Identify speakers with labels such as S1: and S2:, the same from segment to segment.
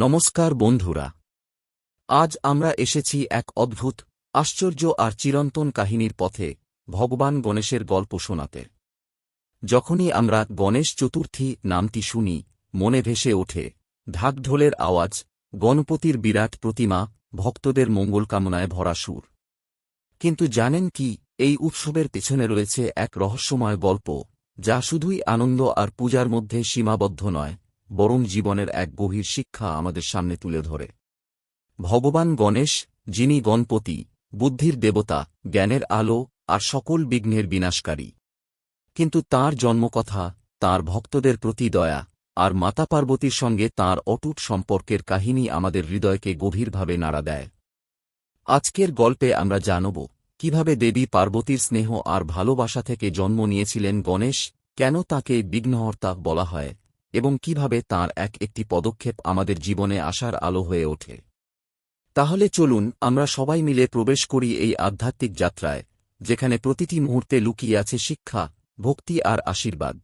S1: নমস্কার বন্ধুরা। আজ আমরা এসেছি এক অদ্ভুত, আশ্চর্য আর চিরন্তন কাহিনীর পথে ভগবান গণেশের গল্প শোনাতে। যখনই আমরা গণেশ চতুর্থী নামটি শুনি, মনে ভেসে ওঠে, ঢাকঢোলের আওয়াজ, গণপতির বিরাট প্রতিমা, ভক্তদের মঙ্গল কামনায় ভরা সুর। কিন্তু জানেন কি, এই উৎসবের পেছনে রয়েছে এক রহস্যময় গল্প, যা শুধুই আনন্দ আর পূজার মধ্যে সীমাবদ্ধ নয় বরং জীবনের এক গভীর শিক্ষা আমাদের সামনে তুলে ধরে। ভগবান গণেশ, যিনি গণপতি, বুদ্ধির দেবতা, জ্ঞানের আলো, আর সকল বিঘ্নের বিনাশকারী। কিন্তু তাঁর জন্মকথা, তাঁর ভক্তদের প্রতি দয়া, আর মাতা পার্বতীর সঙ্গে তাঁর অটুট সম্পর্কের কাহিনী আমাদের হৃদয়কে গভীরভাবে নাড়া দেয়। আজকের গল্পে আমরা জানব, কীভাবে দেবী পার্বতীর স্নেহ আর ভালোবাসা থেকে জন্ম নিয়েছিলেন গণেশ, কেন তাকে বিঘ্নহর্তা বলা হয় এবং কীভাবে তার এক একটি পদক্ষেপ আমাদের জীবনে আসার আলো হয়ে ওঠে। তাহলে চলুন আমরা সবাই মিলে প্রবেশ করি এই আধ্যাত্মিক যাত্রায়, যেখানে প্রতিটি মুহূর্তে লুকিয়ে আছে শিক্ষা, ভক্তি আর আশীর্বাদ।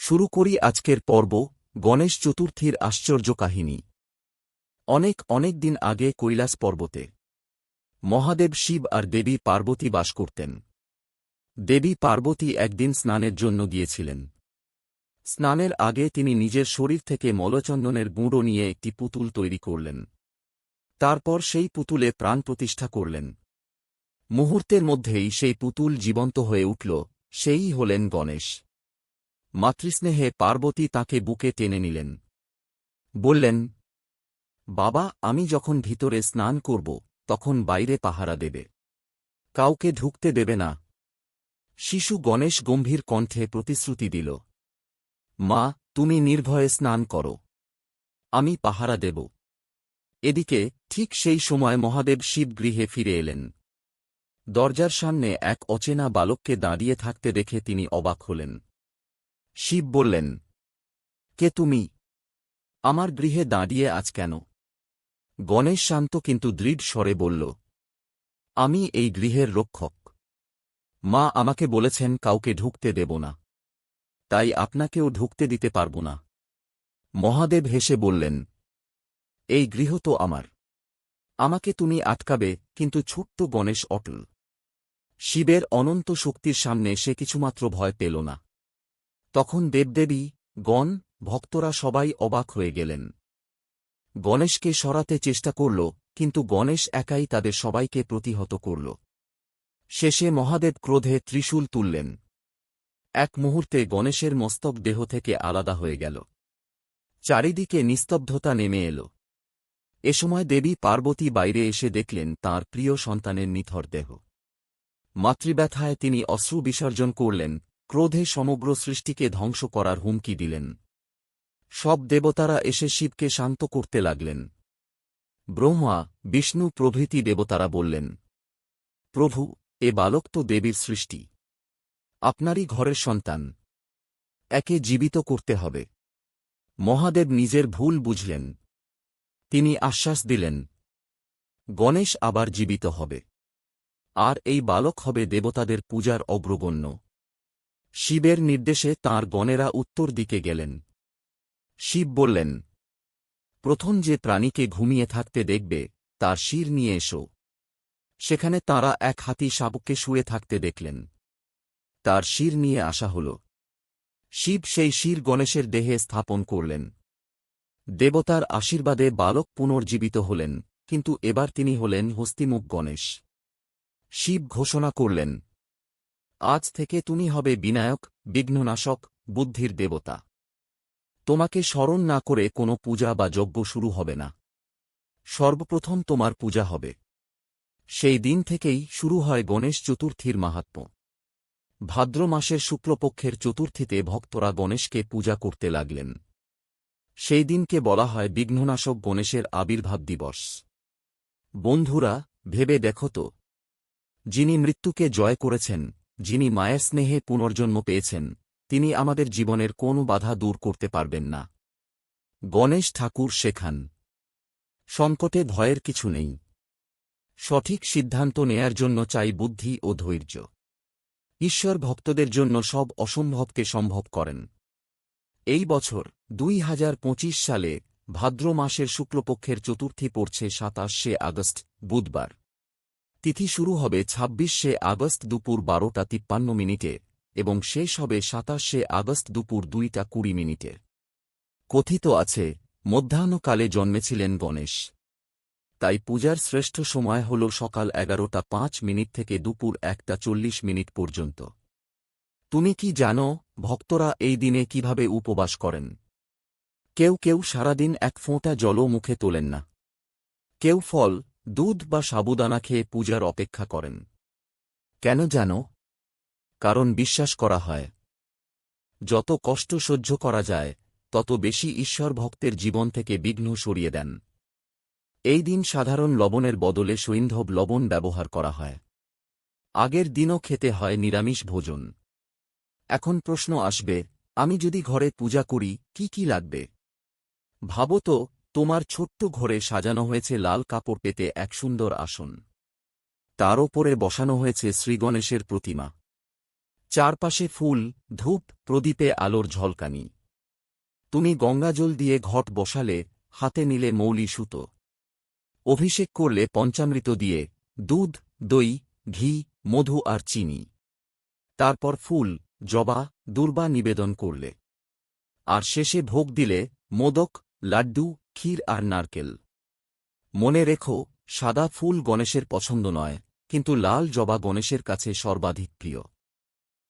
S1: শুরু করি আজকের পর্ব, গণেশ চতুর্থীর আশ্চর্য কাহিনী। অনেক অনেক দিন আগে কৈলাস পর্বতে মহাদেব শিব আর দেবী পার্বতী বাস করতেন। দেবী পার্বতী একদিন স্নানের জন্য গিয়েছিলেন। স্নানের আগে তিনি নিজের শরীর থেকে মলচন্দনের গুঁড়ো নিয়ে একটি পুতুল তৈরি করলেন। তারপর সেই পুতুলে প্রাণ প্রতিষ্ঠা করলেন। মুহূর্তের মধ্যেই সেই পুতুল জীবন্ত হয়ে উঠল, সেই হলেন গণেশ। মাতৃস্নেহে পার্বতী তাকে বুকে টেনে নিলেন। বললেন, বাবা, আমি যখন ভিতরে স্নান করব, তখন বাইরে পাহারা দেবে। কাউকে ঢুকতে দেবে না। শিশু গণেশ গম্ভীর কণ্ঠে প্রতিশ্রুতি দিল। মা, তুমি নির্ভয়ে স্নান করো। আমি পাহারা দেব। এদিকে, ঠিক সেই সময় মহাদেব শিব গৃহে ফিরে এলেন। দরজার সামনে এক অচেনা বালককে দাঁড়িয়ে থাকতে দেখে তিনি অবাক হলেন। শিব বললেন, কে তুমি? আমার গৃহে দাঁড়িয়ে আজ কেন? গণেশ শান্ত কিন্তু দৃঢ় স্বরে বলল, আমি এই গৃহের রক্ষক। মা আমাকে বলেছেন কাউকে ঢুকতে দেব না। তাই আপনাকেও ঢুকতে দিতে পারব না। মহাদেব হেসে বললেন, এই গৃহ তো আমার। আমাকে তুমি আটকাবে, কিন্তু ছোট্ট গণেশ অটল। শিবের অনন্ত শক্তির সামনে সে কিছুমাত্র ভয় পেল না। তখন দেবদেবী, গণ, ভক্তরা সবাই অবাক হয়ে গেলেন। গণেশকে সরাতে চেষ্টা করল, কিন্তু গণেশ একাই তাদের সবাইকে প্রতিহত করল। শেষে মহাদেব ক্রোধে ত্রিশূল তুললেন। এক মুহূর্তে গণেশের মস্তক দেহ থেকে আলাদা হয়ে গেল। চারিদিকে নিস্তব্ধতা নেমে এল। এ সময় দেবী পার্বতী বাইরে এসে দেখলেন তার প্রিয় সন্তানের নিথর দেহ। মাতৃব্যথায় তিনি অশ্রু বিসর্জন করলেন, ক্রোধে সমগ্র সৃষ্টিকে ধ্বংস করার হুমকি দিলেন। সব দেবতারা এসে শিবকে শান্ত করতে লাগলেন। ব্রহ্মা, বিষ্ণু প্রভৃতি দেবতারা বললেন, প্রভু, এ বালক তো দেবীর সৃষ্টি। আপনারই ঘরের সন্তান। একে জীবিত করতে হবে। মহাদেব নিজের ভুল বুঝলেন। তিনি আশ্বাস দিলেন, গণেশ আবার জীবিত হবে। আর এই বালক হবে দেবতাদের পূজার অগ্রগণ্য। শিবের নির্দেশে তাঁর গণেরা উত্তর দিকে গেলেন। শিব বললেন, প্রথম যে প্রাণীকে ঘুমিয়ে থাকতে দেখবে, তার শির নিয়ে এসো। সেখানে তাঁরা এক হাতি শাবককে শুয়ে থাকতে দেখলেন। তার শির নিয়ে আসা হল। শিব সেই শির গণেশের দেহে স্থাপন করলেন। দেবতার আশীর্বাদে বালক পুনর্জীবিত হলেন, কিন্তু এবার তিনি হলেন হস্তিমুখ গণেশ। শিব ঘোষণা করলেন, আজ থেকে তুমি হবে বিনায়ক, বিঘ্ননাশক, বুদ্ধির দেবতা। তোমাকে স্মরণ না করে কোনো পূজা বা যজ্ঞ শুরু হবে না। সর্বপ্রথম তোমার পূজা হবে। সেই দিন থেকেই শুরু হয় গণেশ চতুর্থীর মাহাত্ম্য। ভাদ্র মাসের শুক্লপক্ষের চতুর্থীতে ভক্তরা গণেশকে পূজা করতে লাগলেন। সেই দিনকে বলা হয় বিঘ্ননাশক গণেশের আবির্ভাব দিবস। বন্ধুরা, ভেবে দেখো তো, যিনি মৃত্যুকে জয় করেছেন, যিনি মায়ের স্নেহে পুনর্জন্ম পেয়েছেন, তিনি আমাদের জীবনের কোন বাধা দূর করতে পারবেন না। গণেশ ঠাকুর শেখান সংকটে ভয়ের কিছু নেই। সঠিক সিদ্ধান্ত নেয়ার জন্য চাই বুদ্ধি ও ধৈর্য। ঈশ্বর ভক্তদের জন্য সব অসম্ভবকে সম্ভব করেন। এই বছর দুই হাজার পঁচিশ সালে ভাদ্র মাসের শুক্লপক্ষের চতুর্থী পড়ছে সাতাশে আগস্ট, বুধবার। তিথি শুরু হবে ছাব্বিশে আগস্ট দুপুর বারোটা তিপ্পান্ন মিনিটে এবং শেষ হবে সাতাশে আগস্ট দুপুর দুইটা কুড়ি মিনিটে। কথিত আছে, মধ্যাহ্নকালে জন্মেছিলেন গণেশ। তাই পূজার শ্রেষ্ঠ সময় হল সকাল এগারোটা পাঁচ মিনিট থেকে দুপুর একটা চল্লিশ মিনিট পর্যন্ত। তুমি কি জানো, ভক্তরা এই দিনে কীভাবে উপবাস করেন? কেউ কেউ সারাদিন এক ফোঁটা জলও মুখে তোলেন না। কেউ ফল, দুধ বা সাবুদানা খেয়ে পূজার অপেক্ষা করেন। কেন জানো? কারণ বিশ্বাস করা হয়। যত কষ্ট সহ্য করা যায়, তত বেশি ঈশ্বর ভক্তের জীবন থেকে বিঘ্ন সরিয়ে দেন। এই দিন সাধারণ লবণের বদলে সৈন্ধব লবণ ব্যবহার করা হয়। আগের দিনও খেতে হয় নিরামিষ ভোজন। এখন প্রশ্ন আসবে, আমি যদি ঘরে পূজা করি, কি কি লাগবে? ভাবো তো, তোমার ছোট্ট ঘরে সাজানো হয়েছে লাল কাপড় পেতে এক সুন্দর আসন। তার ওপরে বসানো হয়েছে শ্রীগণেশের প্রতিমা। চারপাশে ফুল, ধূপ, প্রদীপে আলোর ঝলকানি। তুমি গঙ্গাজল দিয়ে ঘট বসালে, হাতে নিলে মৌলি সুতো। অভিষেক করলে পঞ্চামৃত দিয়ে দুধ, দই, ঘি, মধু আর চিনি। তারপর ফুল, জবা, দুর্বা নিবেদন করলে। আর শেষে ভোগ দিলে মোদক, লাড্ডু, ক্ষীর আর নারকেল। মনে রেখো, সাদা ফুল গণেশের পছন্দ নয়, কিন্তু লাল জবা গণেশের কাছে সর্বাধিক প্রিয়।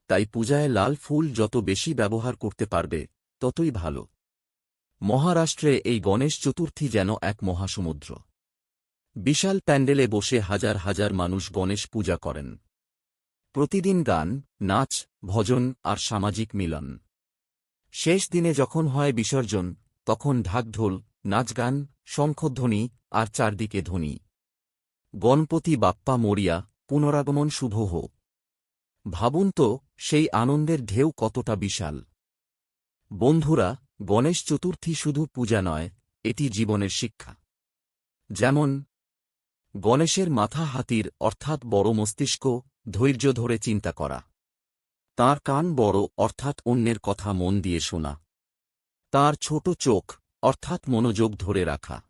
S1: তাই পূজায় লাল ফুল যত বেশি ব্যবহার করতে পারবে, ততই ভালো। মহারাষ্ট্রে এই গণেশ চতুর্থী যেন এক মহাসমুদ্র। বিশাল প্যান্ডেলে বসে হাজার হাজার মানুষ গণেশ পূজা করেন। প্রতিদিন গান, নাচ, ভজন আর সামাজিক মিলন। শেষ দিনে যখন হয় বিসর্জন, তখন ঢাকঢোল, নাচগান, শঙ্খধ্বনি আর চারদিকে ধ্বনি। গণপতি বাপ্পা মরিয়া, পুনরাগমন শুভ হোক। ভাবুন তো, সেই আনন্দের ঢেউ কতটা বিশাল। বন্ধুরা, গণেশ চতুর্থী শুধু পূজা নয়, এটি জীবনের শিক্ষা। যেমন গণেশের মাথা হাতির, অর্থাৎ বড় মস্তিষ্ক, ধৈর্য ধরে চিন্তা করা। তার কান বড়, অর্থাৎ অন্যের কথা মন দিয়ে শোনা। তার ছোট চোখ, অর্থাৎ মনোযোগ ধরে রাখা।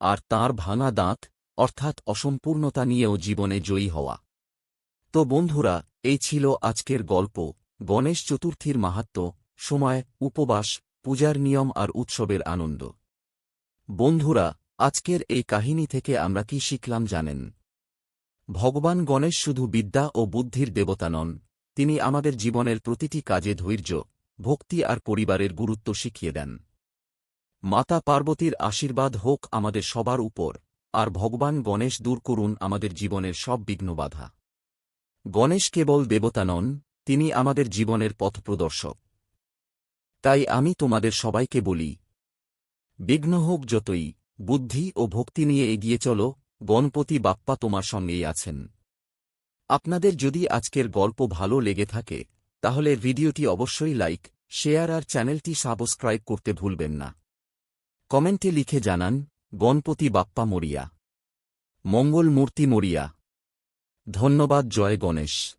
S1: আর তার ভাঙা দাঁত, অর্থাৎ অসম্পূর্ণতা নিয়েও জীবনে জয়ী হওয়া। তো বন্ধুরা, এই ছিল আজকের গল্প। গণেশ চতুর্থীর মাহাত্ম, সময়, উপবাস, পূজার নিয়ম আর উৎসবের আনন্দ। বন্ধুরা আজকের এই কাহিনী থেকে আমরা কি শিখলাম জানেন? ভগবান গণেশ শুধু বিদ্যা ও বুদ্ধির দেবতা নন, তিনি আমাদের জীবনের প্রতিটি কাজে ধৈর্য, ভক্তি আর পরিবারের গুরুত্ব শিখিয়ে দেন। মাতা পার্বতীর আশীর্বাদ হোক আমাদের সবার উপর, আর ভগবান গণেশ দূর করুন আমাদের জীবনের সব বিঘ্ন বাধা। গণেশ কেবল দেবতা নন, তিনি আমাদের জীবনের পথপ্রদর্শক তাই আমি তোমাদের সবাইকে বলি, বিঘ্ন হোক যতই বুদ্ধি ও ভক্তি নিয়ে এগিয়ে চলো, গণপতি বাপ্পা তোমার সঙ্গেই আছেন। আপনাদের যদি আজকের গল্প ভালো লেগে থাকে, তাহলে ভিডিওটি অবশ্যই লাইক, শেয়ার আর চ্যানেলটি সাবস্ক্রাইব করতে ভুলবেন না। কমেন্টে লিখে জানান, গণপতি বাপ্পা মরিয়া। মঙ্গল মূর্তি মরিয়া। ধন্যবাদ, জয় গণেশ।